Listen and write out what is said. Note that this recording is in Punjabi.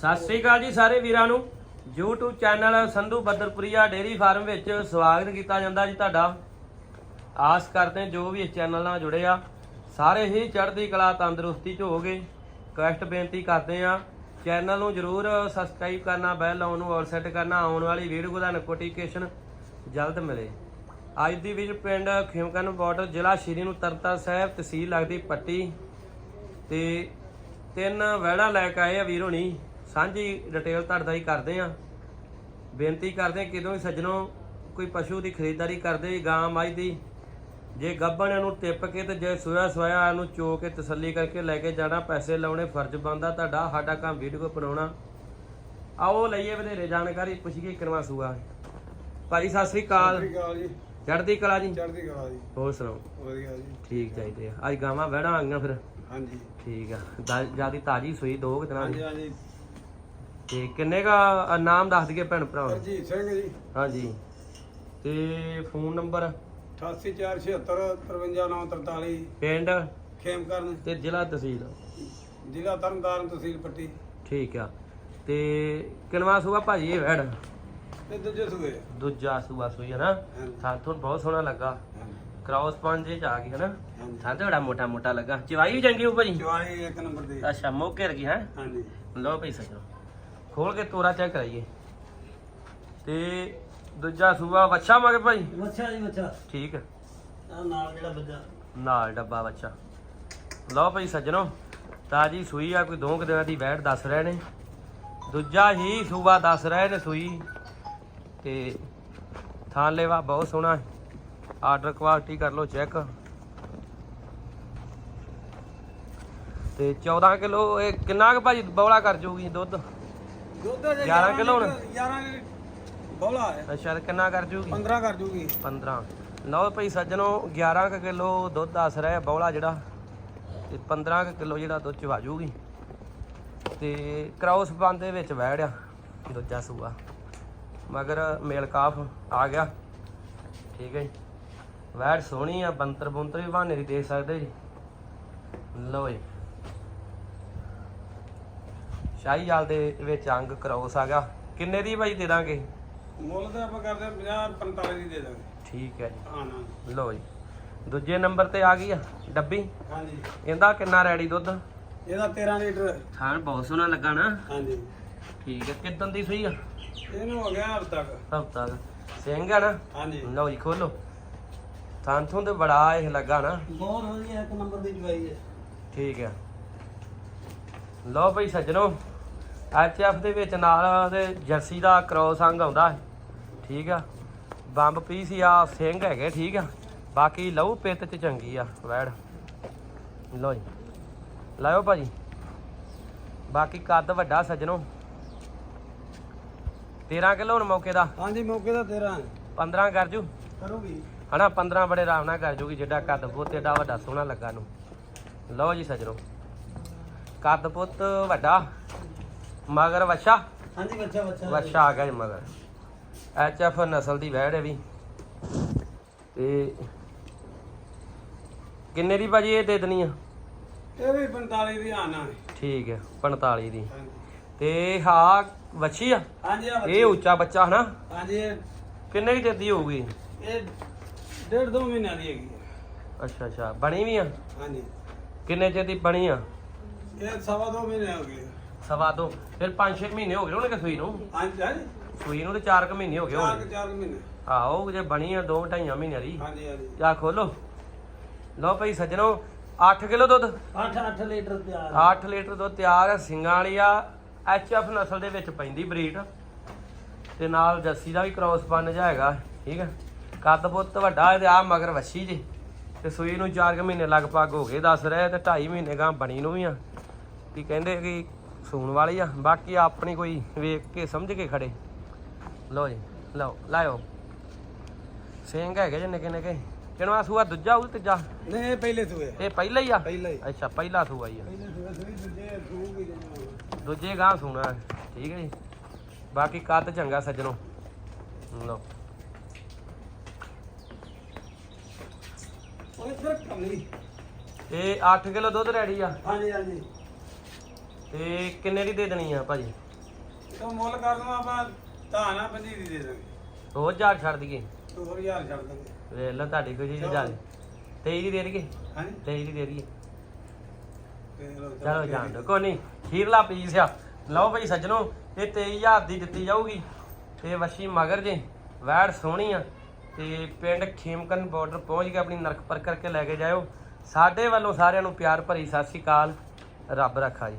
ਸਤਿ ਸ੍ਰੀ ਅਕਾਲ ਜੀ ਸਾਰੇ ਵੀਰਾਂ ਨੂੰ। YouTube channel Sandhu Badarpuria dairy farm ਵਿੱਚ ਸਵਾਗਤ ਕੀਤਾ ਜਾਂਦਾ ਜੀ ਤੁਹਾਡਾ। ਆਸ ਕਰਦੇ ਜੋ ਵੀ ਇਸ ਚੈਨਲ ਨਾਲ ਜੁੜੇ ਆ, ਸਾਰੇ ਹੀ ਚੜ੍ਹਦੀ ਕਲਾ, ਤੰਦਰੁਸਤੀ ਚ ਹੋਗੇ ਕਵੈਸਟ ਬੇਨਤੀ ਕਰਦੇ ਆ ਚੈਨਲ ਨੂੰ ਜਰੂਰ ਸਬਸਕ੍ਰਾਈਬ ਕਰਨਾ ਬੈਲ ਆਨ ਨੂੰ ਆਲ ਸੈੱਟ ਕਰਨਾ, ਆਉਣ ਵਾਲੀ ਵੀਡੀਓ ਦਾ ਨੋਟੀਫਿਕੇਸ਼ਨ ਜਲਦ ਮਿਲੇ। ਅੱਜ ਦੀ ਵੀਡੀਓ ਪਿੰਡ ਖਿਮਕਨ ਬਾਰਡਰ ਜ਼ਿਲ੍ਹਾ ਸ਼੍ਰੀ ਨੂੰ ਤਰਨਤਾਰਨ ਸਾਹਿਬ ਤਹਿਸੀਲ ਲੱਗਦੀ ਪੱਟੀ ਤੇ ਤਿੰਨ ਵਹਿੜਾ ਲੈ ਕੇ ਆਏ ਆ ਵੀਰ ਹੋਣੀ। ਸਾਂਝੀ ਡਿਟੇਲ ਤੁਹਾਡਾ ਹੀ ਕਰਦੇ ਆ ਬੇਨਤੀ ਕਰਦੇ ਆ ਕਿਦੋਂ ਵੀ ਸੱਜਣੋ ਕੋਈ ਪਸ਼ੂ ਦੀ ਖਰੀਦਦਾਰੀ ਕਰਦੇ ਗਾਂ ਮੱਝ ਦੀ ਜੇ ਗੱਭਣ ਨੂੰ ਟਿੱਪ ਕੇ ਤੇ ਜੇ ਸੋਇਆ ਸੋਇਆ ਨੂੰ ਚੋ ਕੇ ਤਸੱਲੀ ਕਰਕੇ ਲੈ ਕੇ ਜਾਣਾ ਪੈਸੇ ਲਾਉਣੇ ਫਰਜ਼ ਬਣਦਾ ਤੁਹਾਡਾ ਸਾਡਾ ਕੰਮ ਵੀਡੀਓ ਬਣਾਉਣਾ। ਆਓ ਲਈਏ ਵਧੇਰੇ ਜਾਣਕਾਰੀ ਪੁੱਛੀਏ ਕਿਨਵਾ ਸੂਆ। ਭਾਜੀ ਸਤਿ ਸ੍ਰੀ ਅਕਾਲ। ਸਤਿ ਸ਼੍ਰੀ ਅਕਾਲ ਜੀ। ਚੜ੍ਹਦੀ ਕਲਾ ਜੀ? ਚੜ੍ਹਦੀ ਕਲਾ ਜੀ। ਹੋਰ ਸੁਣਾਓ? ਵਧੀਆ ਜੀ। ਠੀਕ ਚਾਹੀਦੇ ਆ। ਅੱਜ ਗਾਵਾਂ ਵਹਿੜਾ ਆ ਗਈਆਂ ਫਿਰ। ਹਾਂਜੀ। ਠੀਕ ਆ। ਜਿਆਦੀ ਤਾਜੀ ਸੂਈ ਦੋ ਕੁ ਹਾਂਜੀ ਹਾਂਜੀ। ਤੇ ਕਿੰਨੇ ਦਾ ਨਾਮ ਦੱਸ ਦਈਏ ਭੈਣ ਭਰਾ ਹਰਜੀਤ ਸਿੰਘ ਜੀ। ਹਾਂਜੀ। ਤੇ ਫੋਨ ਨੰਬਰ? 8847755943 ਪਿੰਡ? ਖੇਮਕਰਨ। ਤੇ ਜ਼ਿਲ੍ਹਾ ਤਹਿਸੀਲ? ਜ਼ਿਲ੍ਹਾ ਤਰਨਤਾਰਨ ਤਹਿਸੀਲ ਪੱਟੀ। ਠੀਕ ਆ। ਤੇ ਕਿਨਵਾ ਸੂਆ ਭਾਜੀ ਇਹ ਵੈੜ? ਤੇ ਦੂਜੇ ਸੂਏ ਦੂਜਾ ਸੂਆ ਸੂਈ ਹੈ ਨਾ? ਹਾਂਜੀ। ਸਾਥੋਂ ਬਹੁਤ ਸੋਹਣਾ ਲੱਗਾ। ਕ੍ਰਾਸ ਪੰਜੇ ਚ ਆ ਗਈ ਹੈ ਨਾ ਹਾਂਜੀ ਸਾਥੋਂ ਬੜਾ ਮੋਟਾ ਮੋਟਾ ਲੱਗਾ। ਚਵਾਈ ਵੀ ਚੰਗੀ ਹੋ ਭਾਜੀ? ਚਵਾਈ ਇੱਕ ਨੰਬਰ ਦੀ। ਅੱਛਾ ਮੋਕੇ ਰਗੀ ਹੈ? ਹਾਂਜੀ। ਲਓ ਭਾਈ ਸੱਜਣੋ। ਖੋਲ ਕੇ ਤੋਰਾ ਚੈੱਕ ਕਰਾਈਏ। ਤੇ ਦੂਜਾ ਸੂਆ ਵੱਛਾ ਮਗੇ ਭਾਈ? ਮੱਛਾ ਜੀ ਮੱਛਾ ਠੀਕ ਹੈ ਆ ਨਾਲ ਜਿਹੜਾ ਬੱਜਾ ਨਾਲ ਡੱਬਾ ਬੱਚਾ ਲਓ ਭਾਈ ਸੱਜਣੋ ਤਾਜੀ ਸੂਈ ਆ ਕੋਈ ਦੋ ਕੁ ਦਿਨਾਂ ਦੀ ਵੈਟ ਦੱਸ ਰਹੇ ਨੇ। ਦੂਜਾ ਹੀ ਸੂਬਾ ਦੱਸ ਰਹੇ ਨੇ ਸੂਈ। ਤੇ ਥਾਂ ਲੈਵਾ ਬਹੁਤ ਸੋਹਣਾ ਹੈ। ਆਰਡਰ ਕੁਆਲਿਟੀ ਕਰ ਲਓ ਚੈੱਕ। ਤੇ 14 ਕਿਲੋ ਇਹ ਕਿੰਨਾ ਕੁ ਭਾਜੀ ਬੌਲਾ ਕਰ ਜੂਗੀ ਦੁੱਧ? ਦੁੱਧ 11 ਕਿਲੋ ਹੁਣ? 11 ਬੋਲਾ ਹੈ। ਅੱਛਾ ਤੇ ਕਿੰਨਾ ਕਰ ਜੂਗੀ? 15 ਕਰ ਜੂਗੀ। 15 ਲਓ ਭਾਈ ਸੱਜਣੋ 11 ਕੁ ਕਿਲੋ ਦੁੱਧ ਦੱਸ ਰਿਹਾ ਬੌਲਾ ਜਿਹੜਾ। ਤੇ 15 ਕੁ ਕਿਲੋ ਜਿਹੜਾ ਦੁੱਧ ਚਵਾ ਜੂਗੀ। ਤੇ ਕ੍ਰਾਸ ਬੰਦ ਦੇ ਵਿੱਚ ਵਹਿੜਿਆ ਦੂਜਾ ਸੂਆ। ਮਗਰ ਮੇਲ ਕਾਫ ਆ ਗਿਆ। ਠੀਕ ਹੈ ਜੀ। ਵਹਿੜ ਸੋਹਣੀ ਆ ਬੰਤਰ ਬੁੰਤਰ ਵੀ ਬਹਾਨੇ ਦੀ ਦੇਖ ਸਕਦੇ ਜੀ। ਲਓ ਜੀ। ਸ਼ਾਹੀ ਜਾਲ ਦੇ ਵਿੱਚ ਅੰਗ ਕ੍ਰਾਸ ਆ ਗਿਆ। ਕਿੰਨੇ ਦੀ ਭਾਈ ਦੇ ਦਾਂਗੇ? ਮੁੱਲ ਤਾਂ ਆਪਾਂ ਕਰਦੇ 50 45 ਦੀ ਦੇ ਦਾਂਗੇ। ਠੀਕ ਹੈ ਜੀ। ਹਾਂ ਨਾ। ਲਓ ਜੀ। ਦੂਜੇ ਨੰਬਰ ਤੇ ਆ ਗਈ ਆ ਡੱਬੀ? ਹਾਂਜੀ। ਇਹਦਾ ਕਿੰਨਾ ਰੈਡੀ ਦੁੱਧ? ਇਹਦਾ 13 ਲੀਟਰ। ਥਾਣ ਬਹੁਤ ਸੋਹਣਾ ਲੱਗਾ ਨਾ। ਹਾਂਜੀ। ਠੀਕ ਹੈ ਕਿਦਾਂ ਦੀ ਸੂਈ ਆ? ਇਹਨੂੰ ਹੋ ਗਿਆ ਹਫ਼ਤਾ ਤੱਕ ਹਫਤਾ ਦਾ ਸਿੰਘ ਆ ਨਾ? ਹਾਂਜੀ। ਲਓ ਜੀ ਖੋਲੋ ਥਾਂ ਥੋਂ ਤੇ ਬੜਾ ਇਹ ਲੱਗਾ ਨਾ। ਬਹੁਤ ਵਧੀਆ ਇੱਕ ਨੰਬਰ ਦੀ ਜਵਾਈ ਹੈ। ਠੀਕ ਹੈ। ਲਓ ਭਾਈ ਸੱਜਣੋ। ਐਫ ਦੇ ਵਿੱਚ ਨਾਲ ਉਹਦੇ ਜਰਸੀ ਦਾ ਕ੍ਰੋਸ ਅੰਗ ਆਉਂਦਾ ਹੈ ਠੀਕ ਆ। ਬੰਬ ਪੀਸ ਆ ਸਿੰਘ ਹੈਗੇ ਠੀਕ ਆ। ਬਾਕੀ ਲਹੂ ਪਿੱਤ ਚ ਚੰਗੀ ਆ ਵੈੜ। ਲਓ ਜੀ। ਲਾਇਓ ਭਾਜੀ। ਬਾਕੀ ਕੱਦ ਵੱਡਾ ਸੱਜਣੋ। 13 ਕਿਲੋ ਹੁਣ ਮੌਕੇ ਦਾ। ਹਾਂਜੀ ਮੌਕੇ ਦਾ 13 15 ਕਰ ਜੂ ਕਰੋਗੀ। ਹਨਾ 15 ਬੜੇ ਆਰਾਮ ਨਾਲ ਕਰ ਜੂਗੀ ਜਿੱਡਾ ਕੱਦ ਪੁੱਤ ਏਡਾ ਵੱਡਾ ਸੋਹਣਾ ਲੱਗਾ ਨੂੰ। ਲਓ ਜੀ ਸੱਜਣੋ। ਕੱਦ ਪੁੱਤ ਵੱਡਾ। ਮਗਰ ਵੱਛਾ? ਹਾਂਜੀ ਬੱਚਾ ਬੱਚਾ ਵੱਛਾ ਆ ਗਿਆ ਜੀ ਮਗਰ। ਐਚ ਐਫ ਨਸਲ ਦੀ ਵੈੜ ਹੈ ਵੀ। ਤੇ ਕਿੰਨੇ ਦੀ ਭਾਜੀ ਇਹ ਦੇ ਦੇਣੀ ਆ? ਇਹ ਵੀ 45 ਦੀ ਆਣਾ ਠੀਕ ਹੈ 45 ਦੀ। ਤੇ ਹਾਂ ਵੱਛੀ ਆ? ਹਾਂਜੀ ਆ ਇਹ ਉੱਚਾ ਬੱਚਾ ਹਨਾ? ਹਾਂਜੀ ਇਹ ਕਿੰਨੇ ਦੀ ਦਿੱਤੀ ਹੋਊਗੀ? ਇਹ ਡੇਢ ਦੋ ਮਹੀਨਿਆਂ ਦੀ ਹੈਗੀ ਹੈ। ਅੱਛਾ ਅੱਛਾ। ਬਣੀ ਵੀ ਆ? ਹਾਂਜੀ। ਕਿੰਨੇ ਚਿਰ ਦੀ ਬਣੀ ਆ? ਇਹ ਸਵਾ ਦੋ ਮਹੀਨੇ ਹੋ ਗਏ। ਸਵਾ ਦੋ। ਫਿਰ 5-6 ਮਹੀਨੇ ਹੋ ਗਏ ਹੋਣਗੇ ਸੂਈ ਨੂੰ? ਹਾਂਜੀ ਹਾਂਜੀ। ਸੂਈ ਨੂੰ ਤੇ 4 ਮਹੀਨੇ ਹੋ ਗਏ ਚਾਰ ਹੋਣਗੇ। ਚਾਰ ਕੁ ਮਹੀਨੇ। ਆਹੋ ਜੇ ਬਣੀ ਆ 2 ਢਾਈਆਂ ਮਹੀਨਿਆਂ ਦੀ। ਹਾਂਜੀ ਹਾਂਜੀ। ਜਾ ਖੋਲੋ। ਲਓ ਭਾਈ ਸੱਜਣੋ 8 ਕਿਲੋ ਦੁੱਧ। 8 8 ਲੀਟਰ ਤਿਆਰ 8 ਲੀਟਰ ਦੁੱਧ ਤਿਆਰ ਹੈ ਸਿੰਘਾਂ ਵਾਲੀ ਆ। ਐਫ ਨਸਲ ਦੇ ਵਿੱਚ ਪੈਂਦੀ ਬਰੀਡ। ਤੇ ਨਾਲ ਜੱਸੀ ਦਾ ਵੀ ਕ੍ਰਾਸ ਬੰਨ ਜਾਏਗਾ ਠੀਕ ਹੈ ਕੱਦ ਪੁੱਤ ਵੱਡਾ ਹੈ ਤੇ ਆ ਮਗਰ ਵੱਛੀ ਜੀ। ਤੇ ਸੂਈ ਨੂੰ 4 ਮਹੀਨੇ ਲਗਭਗ ਹੋ ਗਏ ਦੱਸ ਰਹੇ ਤੇ 2.5 ਮਹੀਨੇ ਗਾਂ ਬਣੀ ਨੂੰ ਵੀ ਆ। ਕੀ ਕਹਿੰਦੇ ਕਿ ਸੂਣ ਵਾਲੀ ਆ। ਬਾਕੀ ਆਪਣੀ ਕੋਈ ਵੇਖ ਕੇ ਸਮਝ ਕੇ ਖੜੇ। ਲਓ ਜੀ ਲਓ ਲਾਇਓ। ਸਿੰਘ ਹੈਗੇ ਜੇ ਨਿੱਕੇ ਨਿੱਕੇ। ਕਿਹੜਾ ਸੂਆ ਦੂਜਾ ਉਹ ਤੀਜਾ? ਨਹੀਂ ਪਹਿਲੇ ਸੂਏ ਇਹ ਪਹਿਲਾ ਹੀ ਆ? ਪਹਿਲਾ ਹੀ। ਅੱਛਾ ਪਹਿਲਾ ਸੂਆ ਹੀ ਆ। ਦੂਜੇ ਗਾਂ ਸੁਣਾ। ਠੀਕ ਹੈ ਜੀ। ਬਾਕੀ ਕੱਦ ਚੰਗਾ ਸੱਜਣੋ। ਲਓ। ਉਹ ਇੱਧਰ ਕਮਲੀ ਇਹ 8 ਕਿਲੋ ਦੁੱਧ ਰੈਡੀ ਆ। ਹਾਂਜੀ ਹਾਂਜੀ। ਤੇ ਕਿੰਨੇ ਦੀ ਦੇ ਦੇਣੀ ਆ ਭਾਜੀ? ਤੋ ਮੁੱਲ ਕਰ ਦਵਾਂ ਆਪਾਂ ਧਾਨਾ ਪੰਜੀ ਦੀ ਦੇ ਦਾਂਗੇ। ਹੋਰ ਜਾ ਛੱਡ ਦਈਏ? 2000 ਛੱਡ ਦਾਂਗੇ ਵੇਖ ਲਓ ਤੁਹਾਡੀ ਕੋਈ ਚੀਜ਼। ਜਾ 23 ਦੀ ਦੇ ਦਈਏ? ਹਾਂਜੀ। 23 ਦੀ ਦੇ ਦਈਏ। ਤੇ ਲਓ, ਚਲੋ ਜਾਣ ਦੋ ਕੋਈ ਨਹੀਂ ਖੀਰਲਾ ਪੀਸ ਆ। ਲਓ ਭਾਈ ਸੱਜਣੋ ਇਹ 23000 ਦੀ ਦਿੱਤੀ ਜਾਊਗੀ। ਤੇ ਵਸ਼ੀ ਮਗਰ ਜੇ ਵੈੜ ਸੋਹਣੀ ਆ। ਤੇ ਪਿੰਡ ਖੇਮਕਨ ਬਾਰਡਰ ਪਹੁੰਚ ਕੇ ਆਪਣੀ ਨਰਕ ਪਰ ਕਰਕੇ ਲੈ ਕੇ ਜਾਇਓ। ਸਾਡੇ ਵੱਲੋਂ ਸਾਰਿਆਂ ਨੂੰ ਪਿਆਰ ਭਰੀ ਸਤਿ ਸ਼੍ਰੀ ਅਕਾਲ। ਰੱਬ ਰੱਖਾ ਜੀ।